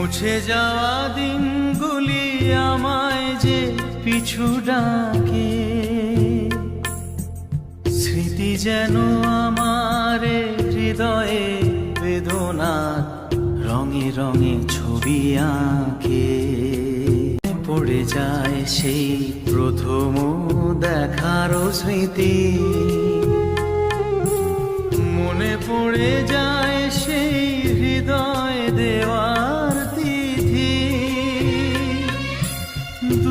মুছে যাওয়া দিনগুলি আমায় যে পিছু ডাকে। স্মৃতি যেন আমার হৃদয়ে বেদনা রঙে রঙে ছবি আঁকে। পড়ে যায় সেই প্রথম দেখারও স্মৃতি। মনে পড়ে যায়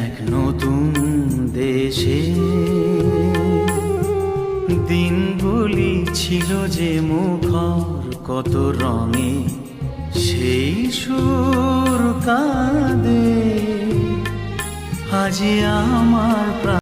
এক নতুন দেশে। দিনগুলি ছিল যে মুখর কত রঙে সেই সুর কাঁদে। আজ আমার